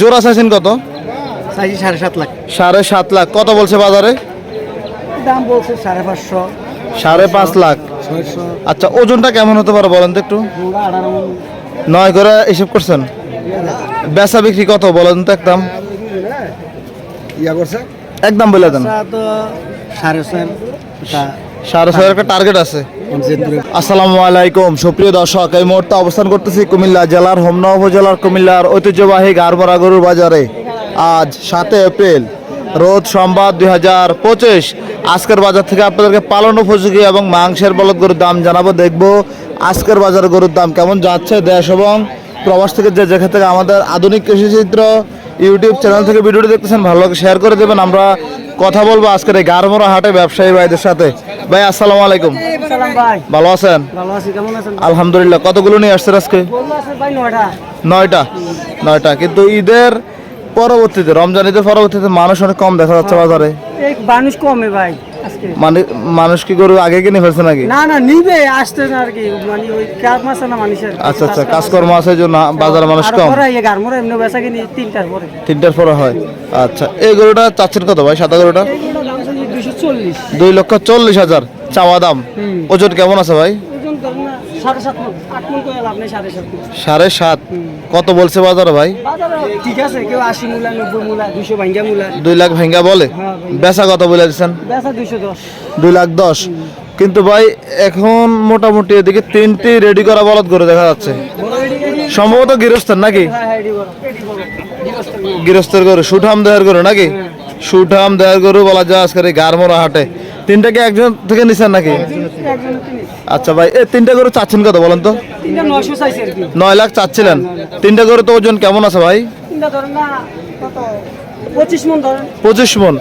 জোড়া চাইছেন কত? চাইছি সাড়ে সাত লাখ। সাড়ে সাত লাখ। কত বলছে বাজারে? দাম বলছে সাড়ে পাঁচশো। সাড়ে পাঁচ লাখ। আচ্ছা ওজনটা কেমন হতে পারে বলেন তো একটু? নয় করে হিসেব করছেন? বেচা বিক্রি কত বলেন তো একদম? ইয়া করছে? একদম বলে দেন। সাড়ে ছয় সাড়ে ছয় একটা টার্গেট আছে। আসসালামু আলাইকুম। সুপ্রিয় দর্শক, এই মুহূর্তে অবস্থান করতেছি কুমিল্লা জেলার হোমনা উপজেলার কুমিল্লার ঐতিহ্যবাহী গারবরা গরুর বাজারে। আজ সাতই এপ্রিল, রোজ সোমবার দুই হাজার পঁচিশ। আজকের বাজার থেকে আপনাদেরকে পালন উপযোগী এবং মাংসের বলদ গরুর দাম জানাব, দেখব আজকের বাজারে গরুর দাম কেমন যাচ্ছে দেশ এবং প্রবাস থেকে যে যেখান থেকে আমাদের আধুনিক কৃষি চিত্র ইউটিউব চ্যানেল থেকে ভিডিওটি দেখতেছেন, ভালো লাগে শেয়ার করে দেবেন। আমরা কথা বলব আজকের এই গারমোড়া হাটে ব্যবসায়ী ভাইদের সাথে। ভাই আসসালামু আলাইকুম। সালাম ভাই। ভালো আছেন? ভালো আছি কেমন আছেন? আলহামদুলিল্লাহ কতগুলো নিয়ে আসছেন আজকে? ভাই নয়টা। নয়টা? কিন্তু ঈদের পরবর্তীতে রমজান ঈদের পরবর্তীতে মানুষ অনেক কম দেখা যাচ্ছে বাজারে। এই মানুষ কমে ভাই আজকে। মানে মানুষ কি গরু আগে কিনে ফেলছে নাকি? না না নিবে আসতে না আর কি। মানে ওই কাজ মাস না মানুষের। আচ্ছা আচ্ছা কাজকর্ম আছে এই জন্য বাজারে মানুষ কম। গারমোরা এমনি বেচা কিনি তিনটার পরে। তিনটার পরে হয়। আচ্ছা এই গরুটা চাচ্ছেন কত ভাই সাদা গরুটা এইগুলো দাম চাইছি দুশো চল্লিশ। দুই লক্ষ চল্লিশ হাজার চাওয়া দাম। ওজন কেমন আছে ভাই? সাড়ে সাত করে কত বলছে বাজারে ভাই? ঠিক আছে কেউ আশি মূলা নব্বই মূলা দুশো ভাঙ্গা মূলা। দুই লাখ ভেঙ্গা বলে? হ্যাঁ, বেচা কত বলে দিচ্ছেন? দুই লাখ দশ। কিন্তু ভাই এখন মোটামুটি এদিকে তিনটি রেডি করা বলদ করে দেখা যাচ্ছে। সম্ভবত গৃহস্থের নাকি? হ্যাঁ হ্যাঁ। গৃহস্থের গরু। সুঠাম দেহের গরু নাকি? সুঠাম দেহের গরু বলা যায় আজকের এই গারমোড়া হাটে। তিনটাকে একজন থেকে নিছেন নাকি? আচ্ছা ভাই এই তিনটা গরু চাচ্ছেন কত বলেন তো? নয় লাখ চাচ্ছিলেন। তিনটা গরু তো ওজন কেমন আছে ভাই? পঁচিশ মন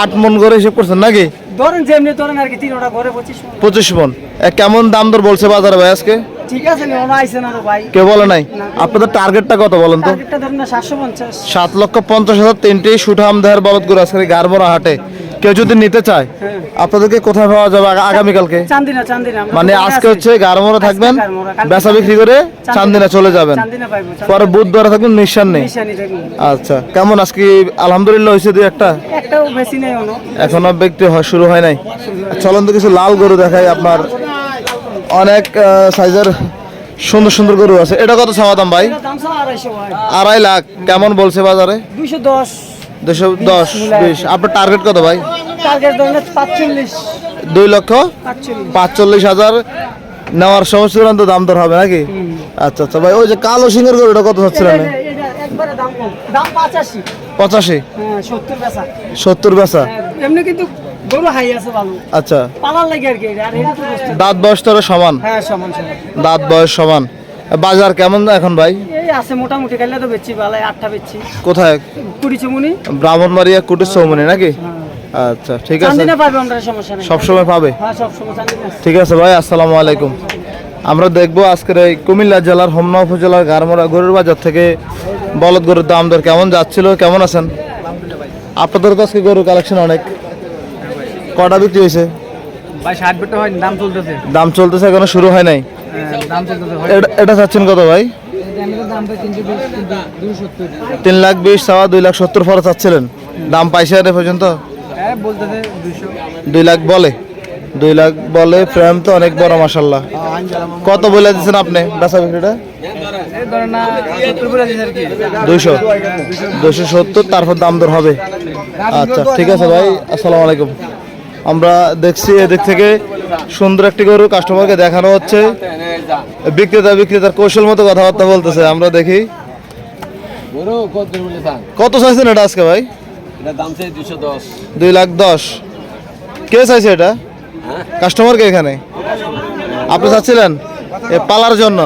আট মন করে হিসেব করছেন নাকি? ধরেন যেমনি ধরেন আর কি তিনটা ঘরে পঁচিশ মন। পঁচিশ মন। কেমন দাম দর বলছে বাজারে ভাই আজকে? ঠিক আছে নি ওনা আইসে না তো ভাই। কেউ বলে নাই? আপনাদের টার্গেটটা কত বলেন তো? টার্গেটটা ধরেন না সাতশো পঞ্চাশ। সাত লক্ষ পঞ্চাশ হাজার তিনটি সুঠাম দেহের বলদ গরু আজকের এই হাটে। কেউ যদি নিতে চায় হ্যাঁ। আপনাদেরকে কোথায় পাওয়া যাবে আগা- আগামীকালকে? চান্দিনা চান্দিনা মানে আজকে হচ্ছে গারমোড়া থাকবেন বেচা বিক্রি করে চান্দিনা। চলে যাবেন। পরে বুধবার থাকবেন নিঃসান নেই। আচ্ছা কেমন আজকে আলহামদুলিল্লাহ হয়েছে দুই একটা? এখনও। ব্যক্তি হয় শুরু হয় নাই। চলন্ত কিছু লাল গরু দেখায় আপনার অনেক সাইজের সুন্দর সুন্দর গরু আছে। এটা কত চাওয়া দাম ভাই? আড়াই লাখ। কেমন বলছে বাজারে? দুইশো দশ। দুশো দশ বিশ আপনার টার্গেট কত ভাই? দুই লক্ষ? পাঁচচল্লিশ। হাজার। নেওয়ার সময় চূড়ান্ত দাম দর হবে নাকি? আচ্ছা আচ্ছা ভাই ওই যে কালো সিংহের গরুটা কত হচ্ছিলেন এটা- এটা একবারে দাম কম। দাম পঁচাশি? হ্যাঁ সত্তর বেচা। সত্তর বেচা। হ্যাঁ, এমনি কিন্তু গরু হাই আছে ভালো আচ্ছা। পালার লাগে আর কি আর এটা তো বসতে দাঁত বয়স তোরা সমান? হ্যাঁ সমান সমান। দাঁত বয়স সমান। বাজার কেমন এখন ভাই? এই আছে মোটামুটি কাইলে তো বেচছি ভালাই আটটা বেচছি। কোথায়? কুড়িচমুনি ব্রাহ্মণবাড়িয়া কুটির চৌমনি নাকি? আচ্ছা ঠিক আছে। পাবে পাবে? হ্যাঁ সব সময় আছে। ঠিক আছে ভাই আসসালামু আলাইকুম। আমরা দেখব আজকের এই কুমিল্লা জেলার হোমনা উপজেলার গারমোড়া গরুর বাজার থেকে বলদ গরুর দাম দর কেমন যাচ্ছিল কেমন আছেন? আপনাদের কাছে গরু কালেকশন অনেক। কটা বিক্রি হয়েছে? ভাই ষাট বেটা হয় দাম চলতেছে। দাম চলতেছে এখনও শুরু হয় নাই? দাম চলতেছে এটা- চাচ্ছেন কত ভাই? দাম তিন লাখ বিশ চাওয়া দুই লাখ সত্তর ফরে চাচ্ছিলেন। দাম পাইছে আর পর্যন্ত? হ্যাঁ দুই লাখ বলে। দুই লাখ বলে ফ্রেম তো অনেক বড় মাসাল্লাহ কত বলে দিচ্ছেন আপনি বেচা বিক্রিটা? দুইশো। দুশো সত্তর তারপর দাম দর হবে। আচ্ছা ঠিক আছে ভাই আসসালামু আলাইকুম। আমরা দেখছি এদিক থেকে সুন্দর একটি গরু কাস্টমারকে দেখানো হচ্ছে। বিক্রেতা বিক্রেতার কৌশল মতো কথাবার্তা বলতেছে আমরা দেখি। কত চাইছেন এটা আজকে ভাই? এটা দাম চাই দুশো দশ। দুই লাখ দশ। কে চাইছে এটা? কাস্টমার কে এখানে? আপনি চাচ্ছিলেন? এ পালার জন্য।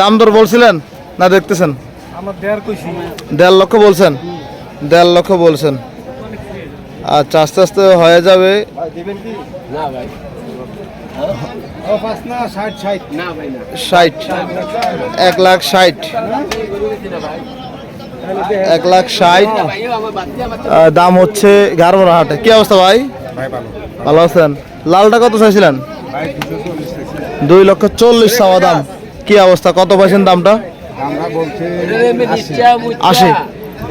দাম দর বলছিলেন না দেখতেছেন? দেড় লক্ষ বলছেন। দেড় লক্ষ বলছেন। আচ্ছা আস্তে আস্তে হয়ে যাবে। না ভাই। ও পাঁচ না ষাট ষাট। না ভাই না। ষাট। এক লাখ ষাট। এক লাখ ষাট। দাম হচ্ছে গারমোড়া হাটে। কি অবস্থা ভাই? ভালো। আছেন? লালটা কত চাইছিলেন? দুই লক্ষ চল্লিশ চাওয়া দাম। কি অবস্থা? কত পাইছেন দামটা? আমরা বলছি আশি।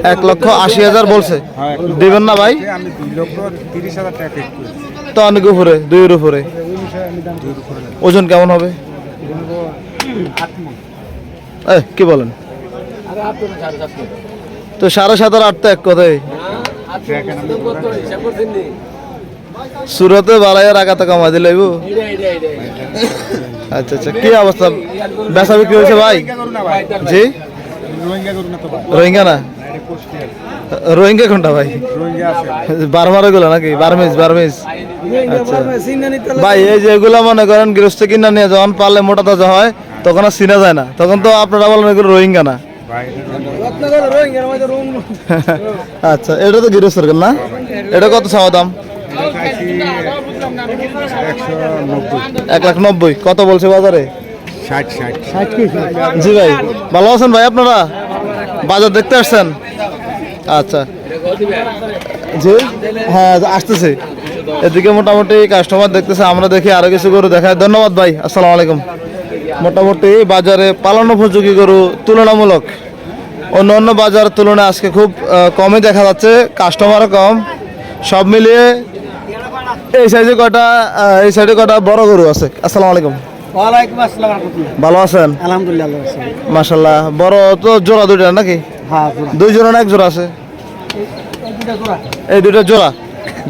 এক লক্ষ আশি হাজার বলছে। দিবেন না ভাই? তো অনেক উপরে দুইয়ের উপরে। ওজন কেমন হবে? এ, কি বলেন? তো সাড়ে সাত আর আট তো এক কথাই। সুরতে বালাইয়া রাখাতে কামা দিলে আচ্ছা আচ্ছা কি অবস্থা? বেচা বিক্রি হয়েছে ভাই? জি? রোহিঙ্গা না? রোহিঙ্গা কোনটা ভাই? রোহিঙ্গা আছে। নাকি? বারমিস বারমিস আচ্ছা। ভাই এই যে এগুলো মনে করেন গৃহস্থ কিনা নিয়ে যখন পারলে মোটা তাজা হয় তখন আর চিনা যায় না। তখন তো আপনারা বলেন এগুলো রোহিঙ্গা না। আচ্ছা এটা তো গৃহস্থের না? এটা কত চাওয়া দাম? এক লাখ নব্বই। কত বলছে বাজারে? জি ভাই ভালো আছেন ভাই আপনারা? বাজার দেখতে আসছেন? আচ্ছা। জি? হ্যাঁ আসতেছে। এদিকে মোটামুটি কাস্টমার দেখতেছে আমরা দেখি আরও কিছু গরু দেখায়। ধন্যবাদ ভাই আসসালামু আলাইকুম। মোটামুটি বাজারে পালন উপযোগী গরু তুলনামূলক অন্য অন্য বাজার তুলনায় আজকে খুব কমই দেখা যাচ্ছে কাস্টমারও কম। সব মিলিয়ে এই সাইজে কটা এই সাইডে কটা বড় গরু আছে? আসসালামু আলাইকুম। ভালো আছেন? আলহামদুলিল্লাহ। মাশাল্লাহ বড় তো জোড়া দুইটা নাকি। দুই জোড়া না এক জোড়া আছে? এই দুটা জোড়া এই দুইটা জোড়া।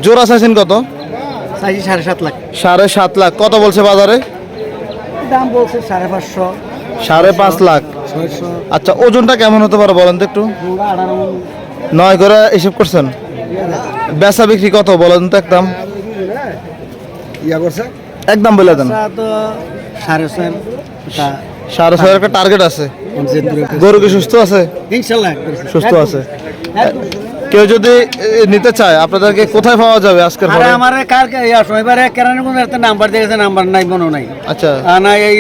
জোড়া চাইছেন কত? সাড়ে সাত লাখ। সাড়ে সাত লাখ। কত বলছে বাজারে? দাম বলছে সাড়ে পাঁচশো। সাড়ে পাঁচ লাখ। আচ্ছা ওজনটা কেমন হতে পারে বলেন তো একটু। নয় করে হিসেব করছেন? বেচা বিক্রি কত বলেন তো একদম? একদম বলে দেন। সাড়ে ছয় সাড়ে ছয় একটা টার্গেট আছে। গরু কি সুস্থ আছে? সুস্থ আছে। কেউ যদি নিতে চায় আপনাদেরকে কোথায় পাওয়া যাবে আজকের পরে আমার কার এবারে কেরানি একটা নাম্বার দেখেছে নাম্বার নাই মনে নাই। আচ্ছা। আর না এই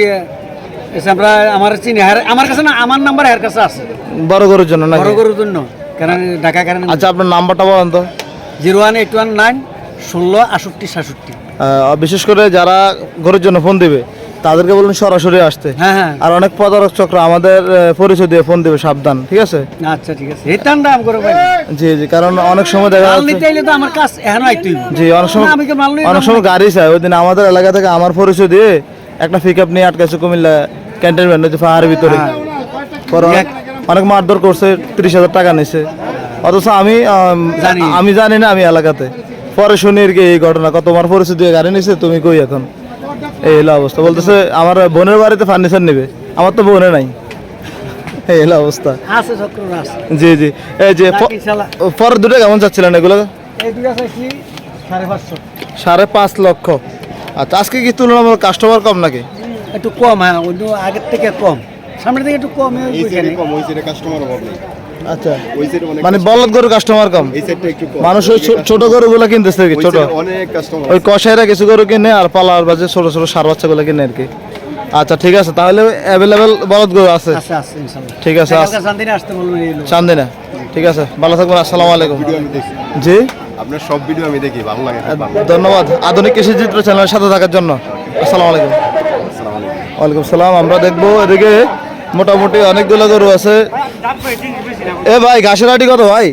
আমরা আমার চিনি আমার কাছে না আমার নাম্বার এর কাছে আছে। বড় গরুর জন্য না বড় গরুর জন্য। কেরানি ঢাকা কেরানি আচ্ছা আপনার নাম্বারটা বলেন তো। Zero one eight one nine ষোলো আষট্টি সাতষট্টি। বিশেষ করে যারা গরুর জন্য ফোন দিবে তাদেরকে বলুন সরাসরি আসতে। হ্যাঁ হ্যাঁ। আর অনেক প্রতারক চক্র আমাদের পরিচয় দিয়ে ফোন দিবে সাবধান ঠিক আছে? আচ্ছা ঠিক আছে। দাম করে ভাই। জি জি কারণ অনেক সময় দেখা যাচ্ছে নিতে তো আমার কাজ এখন আইতুই জি অনেক সময় আমি মাল অনেক সময় গাড়ি চাই ওই দিন আমাদের এলাকা থেকে আমার পরিচয় দিয়ে একটা পিক আপ নিয়ে আটকাছে কুমিল্লা ক্যান্টনমেন্ট হচ্ছে পাহাড়ের ভিতরে। হ্যাঁ। পরে অনেক মারধর করছে তিরিশ হাজার টাকা নিছে। অথচ আমি আমি জানি। না আমি এলাকাতে। পরে শুনি আর কি এই ঘটনা কত তোমার পরিচয় দিয়ে গাড়ি নিছে তুমি কই এখন? এই হলো অবস্থা। বলতেছে আমার বোনের বাড়িতে ফার্নিচার নেবে। আমার তো বোনে নাই। এই হলো অবস্থা। আছে চক্র আছে। জি জি। এই যে প- ইনশাল্লাহ দুটো কেমন চাচ্ছিলেন এগুলো? এই দুটা চাইছি সাড়ে পাঁচ লক্ষ। আচ্ছা আজকে কি তুলনামূলক কাস্টমার কম নাকি? একটু কম হ্যাঁ অন্য আগের থেকে কম। সামনের থেকে একটু কম কম কাস্টমার অভাব নেই। আচ্ছা। ওই সাইডে অনেক মানে বলদ গরু কাস্টমার কম? এই সাইডটা একটু কম। মানুষ ওই ছোট গরুগুলো কিনতেছে আর কি ওই ছোট। অনেক কাস্টমার ওই কষাইরা কিছু গরু কিনে আর পালার বাজে ছোট ছোট সার বাচ্চাগুলো কিনে আর কি। আচ্ছা ঠিক আছে তাহলে অ্যাভেলেবেল বলদ গরু আছে। ঠিক আছে চান্দিনা ঠিক আছে ভালো থাকবেন আসসালামু আলাইকুম। জি? আপনার সব ভিডিও আমি দেখি ভালো লাগে ধন্যবাদ। আধুনিক কৃষি চিত্র চ্যানেলের সাথে থাকার জন্য। আসসালামু আলাইকুম। ওয়ালাইকুম সালাম আমরা দেখব এদিকে মোটামুটি অনেকগুলো গরু আছে। এ ভাই ঘাসের আটি কত ভাই?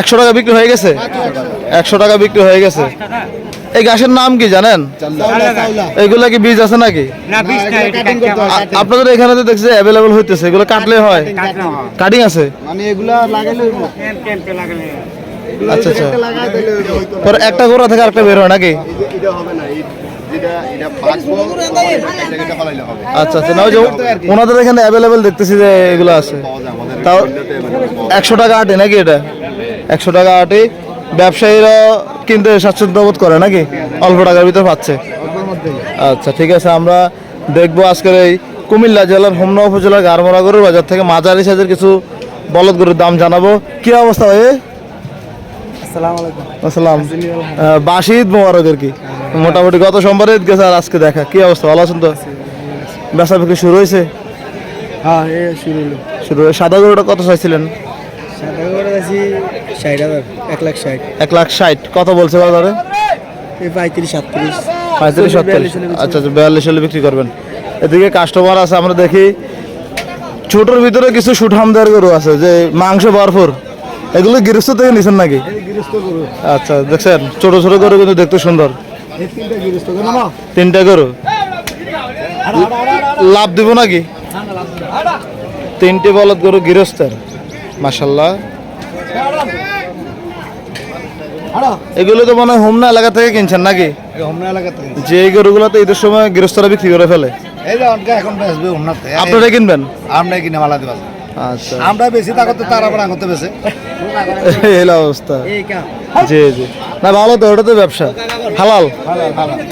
একশো টাকা বিক্রি হয়ে গেছে? একশো টাকা বিক্রি হয়ে গেছে। এই গাছের নাম কি জানেন? এগুলা কি বীজ আছে নাকি? আপনাদের এখানে তো দেখছি অ্যাভেলেবল হইতেছে এগুলো কাটলে হয়? কাটিং আছে? মানে এগুলা লাগাইলে আচ্ছা আচ্ছা। পরে একটা গোড়া থেকে আরেকটা বের হয় নাকি? আচ্ছা আচ্ছা না ওই যে ওনাদের এখানে অ্যাভেলেবেল দেখতেছি যে এগুলো আছে। তাও পাওয়া একশো টাকা আটি নাকি এটা? একশো টাকা আটি। ব্যবসায়ীরা কিনতে স্বাচ্ছন্দ্য বোধ করে নাকি? অল্প টাকার ভিতর পাচ্ছে। আচ্ছা ঠিক আছে আমরা দেখব আজকের এই কুমিল্লা জেলার হোমনা উপজেলার গারমরা গরুর বাজার থেকে মাঝারি সাইজের কিছু বলদ গরুর দাম জানাব। কি অবস্থা ভাই? আসসালামু বাসি ঈদ মোবারক আর কি। মোটামুটি গত সোমবারে ঈদ গেছে আর আজকে দেখা। কি অবস্থা? ভালো আছেন তো? বেচা বিক্রি শুরু হয়েছে? হ্যাঁ শুরু হলো। শুরু সাদা গরুটা কত চাইছিলেন? সাদা করে আছি ষাট হাজার এক লাখ ষাট। এক লাখ ষাট। কত বলছে বাজারে? পঁয়ত্রিশ সাতত্রিশ। পঁয়ত্রিশ সাতত্রিশ। আচ্ছা আচ্ছা বিয়াল্লিশ হলে বিক্রি করবেন। এদিকে কাস্টমার আছে আমরা দেখি। ছোটোর ভিতরে কিছু সুঠামদার গরু আছে যে মাংস ভরপুর। এগুলো গৃহস্থ থেকে নিছেন নাকি? আচ্ছা দেখছেন ছোট ছোট গরু কিন্তু দেখতে সুন্দর। তিনটা গরু লাভ দিব নাকি? তিনটে বলদ গরু গৃহস্থের। মাসাল্লাহ এগুলো তো মনে হয় হোমনা এলাকা থেকে কিনছেন নাকি? হোমনা এলাকা থেকে যে এই গরুগুলো তো ঈদের সময় গৃহস্থরা বিক্রি করে ফেলে। এই যে এখন বেচবে হোমনাতে। আপনারা কিনবেন? আমরা কিনে মালা দিবা। আচ্ছা। আমরা বেশি তাকতে তার আবার আঙতে বেশে। এই অবস্থা। জি জি। না ভালো তো ওটা তো ব্যবসা। হালাল।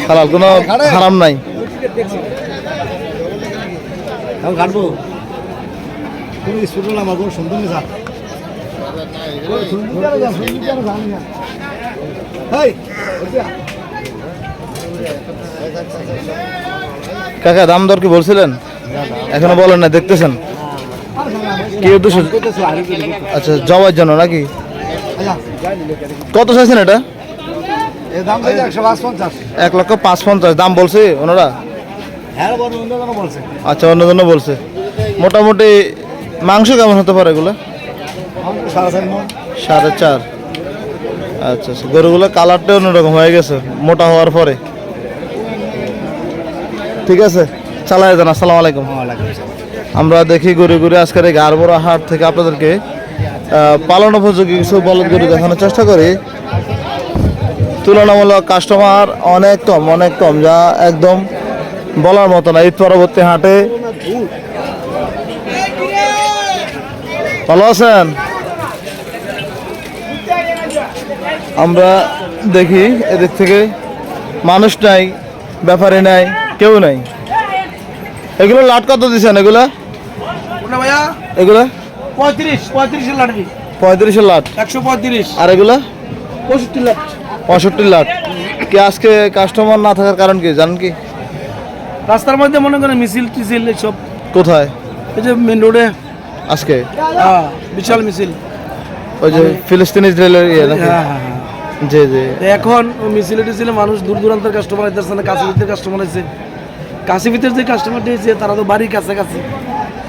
হালাল কোনো হারাম নাই। কাটবো তুমি স্কুল আমার কোনো সুন্দর নেই স্যার কাকা দাম দর কি বলছিলেন? এখনও বলেন না দেখতেছেন। কি উদ্দেশ্য? আচ্ছা যাওয়ার জন্য নাকি? কত চাইছেন এটা? এক লক্ষ পাঁচ পঞ্চাশ। দাম বলছে ওনারা? হ্যাঁ বড় অন্য কোনো বলছে। আচ্ছা অন্যজন্য বলছে। মোটামুটি মাংস কেমন হতে পারে এগুলো? সাড়ে চার সাড়ে চার। আচ্ছা আচ্ছা। গরুগুলো কালারটা অন্যরকম হয়ে গেছে মোটা হওয়ার পরে। ঠিক আছে চালাই যান। আসসালামু আলাইকুম। আমরা দেখি ঘুরে ঘুরে আজকের এই গারবরা হাট থেকে আপনাদেরকে পালন উপযোগী কিছু বলদ গরু দেখানোর চেষ্টা করি। তুলনামূলক কাস্টমার অনেক কম অনেক কম, যা একদম বলার মতো না। ঈদ পরবর্তী হাটে। ভালো আছেন? আমরা দেখি এদিক থেকে মানুষ নাই, ব্যাপারে নাই, কেউ নাই। এগুলো লাট কত দিচ্ছেন এগুলা? ভাইয়া? এগুলা? পঁয়ত্রিশ পঁয়ত্রিশের পঁয়ত্রিশের লাট? একশো পঁয়ত্রিশ। আর এগুলা? পঁয়ষট্টি লাট। পঁয়ষট্টি লাট। কি আজকে কাস্টমার না থাকার কারণ কি? জানেন কি? রাস্তার মধ্যে মনে করেন মিছিল টিছিল সব কোথায়? এই যে মেন রোডে আজকে? হ্যাঁ বিশাল মিছিল। ওই যে ফিলিস্তিন ইসরায়েলের ইয়ে নাকি? হ্যাঁ হ্যাঁ জি জি। এখন মিছিলে টিছিলে মানুষ দূর দূরান্তের কাস্টমার আইতেছে না কাশিপিতের কাস্টমার আছে কাশিপিতের যে কাস্টমার দিয়েছে তারা তো বাড়ির কাছাকাছি।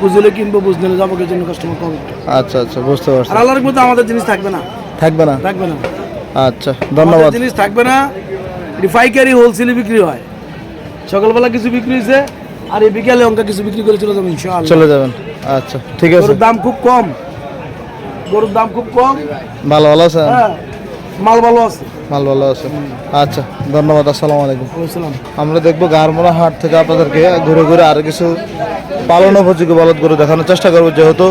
বুঝলে কিনবো বুঝলে যাব এই জন্য কাস্টমার কম আচ্ছা আচ্ছা বুঝতে পারছি। আর আল্লাহর মধ্যে আমাদের জিনিস থাকবে না। থাকবে না? থাকবে না। আচ্ছা ধন্যবাদ। জিনিস থাকবে না এটি পাইকারি হোলসেলে বিক্রি হয়। সকালবেলা কিছু বিক্রি হয়েছে আর এই বিকালে অঙ্কা কিছু বিক্রি করে চলে যাব ইনশাআল্লাহ। চলে যাবেন। আচ্ছা ঠিক আছে। গরুর দাম খুব কম। গরুর দাম খুব কম। ভালো ভালো আছেন হ্যাঁ। মাল ভালো আছে। মাল ভালো আছে। আচ্ছা ধন্যবাদ আসসালামু আলাইকুম। আমরা দেখব গারমোড়া হাট থেকে আপনাদেরকে ঘুরে ঘুরে আরও কিছু পালন উপযোগী বলদ গরু দেখানোর চেষ্টা করব যেহেতু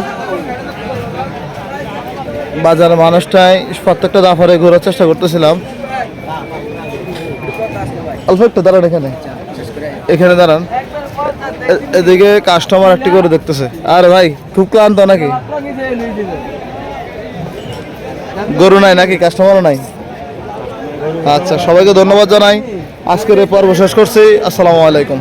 বাজারের মানুষটাই প্রত্যেকটা দাফারে ঘোরার চেষ্টা করতেছিলাম। অল্প একটু দাঁড়ান এখানে। এখানে দাঁড়ান। এদিকে কাস্টমার একটি করে দেখতেছে। আরে ভাই খুব ক্লান্ত নাকি? গরু নাই নাকি? কাস্টমারও নাই? আচ্ছা সবাইকে ধন্যবাদ জানাই। আজকের এই পর্ব শেষ করছি। আসসালামু আলাইকুম।